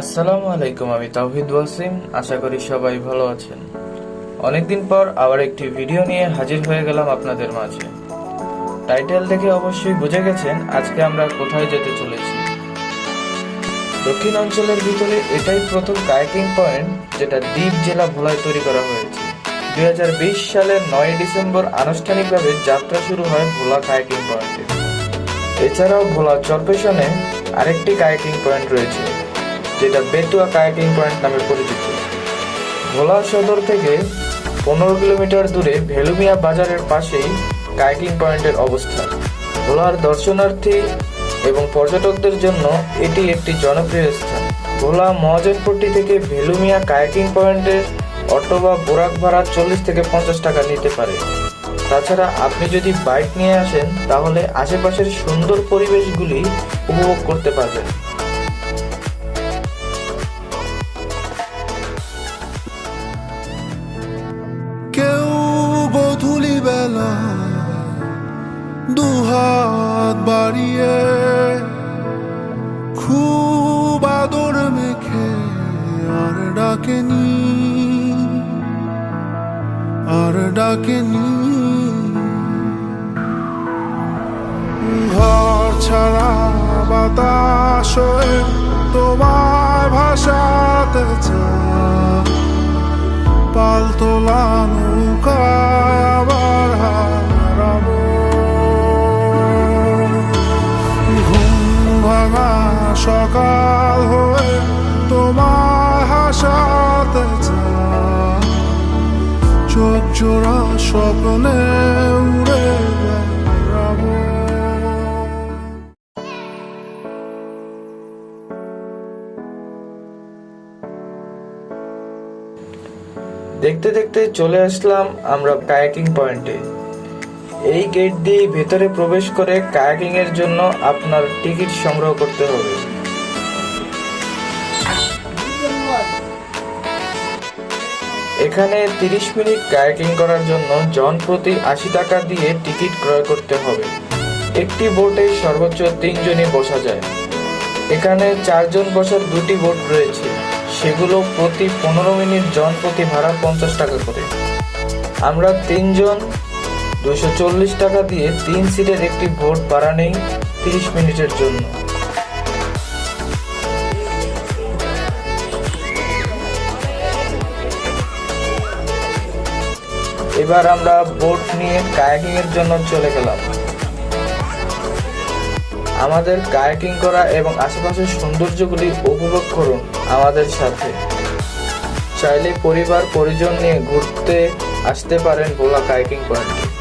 আসসালামু আলাইকুম, আমি তাওহিদ ওয়াসিম আশা করি সবাই ভালো আছেন। অনেকদিন পর আবার একটি ভিডিও নিয়ে হাজির হয়ে গেলাম আপনাদের মাঝে। টাইটেল দেখে অবশ্যই বুঝে গেছেন আজকে আমরা কোথায় যেতে চলেছি। দক্ষিণ অঞ্চলের ভিতরে এটাই প্রথম কায়াকিং পয়েন্ট যেটা দ্বীপ জেলা ভোলায় তৈরি করা হয়েছে। দুই হাজার বিশ সালের নয় ডিসেম্বর আনুষ্ঠানিকভাবে যাত্রা শুরু হয় ভোলা কায়াকিং পয়েন্টে। এছাড়াও ভোলা চরপেশনে আরেকটি কায়াকিং পয়েন্ট রয়েছে। যেটা বেতুয়া কায়াকিং পয়েন্ট নামে পরিচিত। ভোলা সদর থেকে পনেরো কিলোমিটার দূরে ভেলুমিয়া বাজারের পাশেই কায়াকিং পয়েন্টের অবস্থান। ভোলার দর্শনার্থী এবং পর্যটকদের জন্য এটি একটি জনপ্রিয় স্থান। ভোলা মহাজনপট্টি থেকে ভেলুমিয়া কায়াকিং পয়েন্টের অটো বা বোরাক ভাড়া চল্লিশ থেকে পঞ্চাশ টাকা নিতে পারে। তাছাড়া আপনি যদি বাইক নিয়ে আসেন, তাহলে আশেপাশের সুন্দর পরিবেশগুলি উপভোগ করতে পারবেন। বাড়িয়ে খুব আদর মেখে আর ডাকেনি আর ডাকেনি। ঘর ছাড়া বাতাস তোমার ভাষাতে চায় পাল স্বপ্নে উড়ে দেখতে দেখতে চলে আসলাম আমরা কায়াকিং পয়েন্টে। এই গেট দিয়ে ভেতরে প্রবেশ করে কায়াকিং এর জন্য আপনার টিকিট সংগ্রহ করতে হবে। এখানে 30 মিনিট কায়াকিং করার জন্য জন প্রতি আশি টাকা দিয়ে টিকিট ক্রয় করতে হবে। একটি বোটে সর্বোচ্চ তিনজনই বসা যায়। এখানে চারজন বসার দুটি বোট রয়েছে। সেগুলো প্রতি পনেরো মিনিট জন প্রতি ভাড়া পঞ্চাশ টাকা করে। আমরা তিনজন দুশো চল্লিশ টাকা দিয়ে তিন সিটের একটি বোট ভাড়া নেই তিরিশ মিনিটের জন্য। এবার আমরা বোট নিয়ে কায়াকিং এর জন্য চলে গেলাম। আমাদের কায়াকিং করা এবং আশেপাশের সৌন্দর্যগুলি উপভোগ করুন আমাদের সাথে। চাইলে পরিবার পরিজন নিয়ে ঘুরতে আসতে পারেন ভোলা কায়াকিং পয়েন্টে